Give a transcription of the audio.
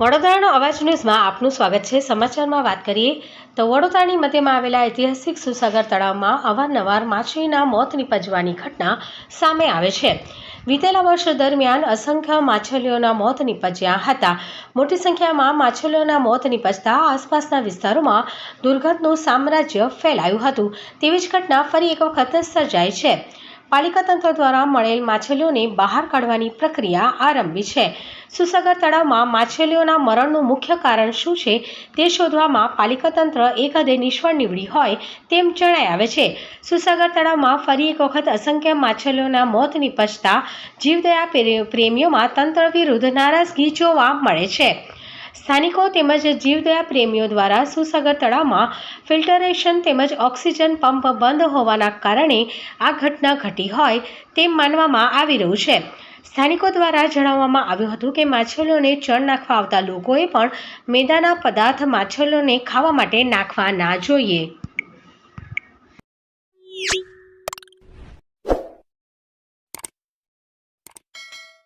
વડોદરાનો અવાજ ન્યૂઝમાં આપનું સ્વાગત છે. સમાચારમાં વાત કરીએ તો વડોદરાની મધ્યમાં આવેલા ઐતિહાસિક સુસાગર તળાવમાં અવારનવાર માછલીના મોત નીપજવાની ઘટના સામે આવે છે. વિતેલા વર્ષ દરમિયાન અસંખ્ય માછલીઓના મોત નીપજ્યા હતા. મોટી સંખ્યામાં માછલીઓના મોત નીપજતા આસપાસના વિસ્તારોમાં દુર્ગંધનું સામ્રાજ્ય ફેલાયું હતું. તેવી જ ઘટના ફરી એક વખત સર્જાઈ છે. પાલિકા તંત્ર દ્વારા મળેલ માછલીઓને બહાર કાઢવાની પ્રક્રિયા આરંભી છે. સુસાગર તળાવમાં માછલીઓના મરણનું મુખ્ય કારણ શું છે તે શોધવામાં પાલિકા તંત્ર એક હદે નિષ્ફળ નીવડી હોય તેમ જણાઈ આવે છે. સુસાગર તળાવમાં ફરી એક વખત અસંખ્ય માછલીઓના મોત નિપજતા જીવદયા પ્રેમીઓમાં તંત્ર વિરુદ્ધ નારાજગી જોવા મળે છે. સ્થાનિકો તેમજ જીવદયા પ્રેમીઓ દ્વારા સુસાગર તળાવમાં ફિલ્ટરેશન તેમજ ઓક્સિજન પંપ બંધ હોવાના કારણે આ ઘટના ઘટી હોય તેમ માનવામાં આવી રહ્યું છે. સ્થાનિકો દ્વારા જણાવવામાં આવ્યું હતું કે માછલીઓને ચણ નાખવા આવતા લોકોએ પણ મેદાના પદાર્થ માછલીઓને ખાવા માટે નાખવા ના જોઈએ.